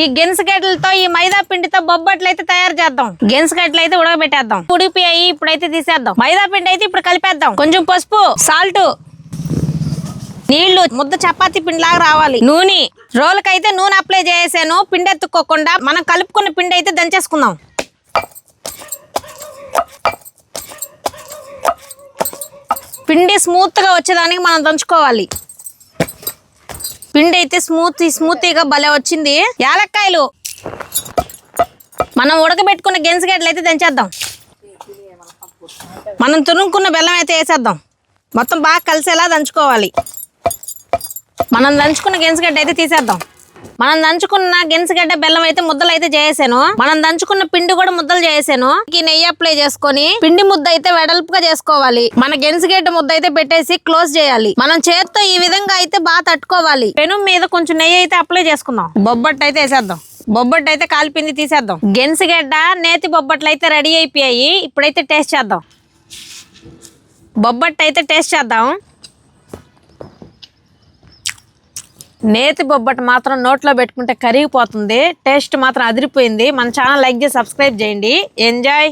ఈ గెన్సగడ్డలతో ఈ మైదా పిండితో బొబ్బట్లు అయితే తయారు చేద్దాం. గెన్సగడ్డలు అయితే ఉడకబెట్టేద్దాం. ఉడికిపోయాయి ఇప్పుడైతే తీసేద్దాం. మైదా పిండి అయితే ఇప్పుడు కలిపేద్దాం. కొంచెం పసుపు సాల్ట్ నీళ్ళు ముద్ద చపాతీ పిండిలాగా రావాలి. నూనె రోలకైతే నూనె అప్లై చేసాను పిండి ఎత్తుక్కోకుండా మనం కలుపుకున్న పిండి అయితే దంచేసుకుందాం. పిండి స్మూత్గా వచ్చేదానికి మనం దంచుకోవాలి. పిండి అయితే స్మూత్ స్మూతీగా భలే వచ్చింది. యాలక్కాయలు. మనం ఉడకబెట్టుకున్న గెన్సగడ్డలు అయితే దంచేద్దాం. మనం తురుముకున్న బెల్లం అయితే వేసేద్దాం. మొత్తం బాగా కలిసేలా దంచుకోవాలి. మనం దంచుకున్న గెన్సగడ్డ అయితే తీసేద్దాం. మనం దంచుకున్న గెన్సగడ్డ బెల్లం అయితే ముద్దలు అయితే చేసాను మనం దంచుకున్న పిండి కూడా ముద్దలు చేసాను ఈ నెయ్యి అప్లై చేసుకొని పిండి ముద్ద అయితే వెడల్పుగా చేసుకోవాలి. మన గెన్సగడ్డ ముద్ద అయితే పెట్టేసి క్లోజ్ చేయాలి. మనం చేత్తో ఈ విధంగా అయితే బాగా తట్టుకోవాలి. పెను మీద కొంచెం నెయ్యి అయితే అప్లై చేసుకుందాం. బొబ్బట్టు అయితే వేసేద్దాం. బొబ్బట్టు అయితే కాలిపింది తీసేద్దాం. గెన్సగడ్డ నేతి బొబ్బట్లు అయితే రెడీ అయిపోయాయి. ఇప్పుడైతే టేస్ట్ చేద్దాం. బొబ్బట్టు అయితే టేస్ట్ చేద్దాం. నేతి బొబ్బట్టు మాత్రం నోట్లో పెట్టుకుంటే కరిగిపోతుంది. టేస్ట్ మాత్రం అదిరిపోయింది. మన ఛానల్ లైక్ చేసి సబ్స్క్రైబ్ చేయండి. ఎంజాయ్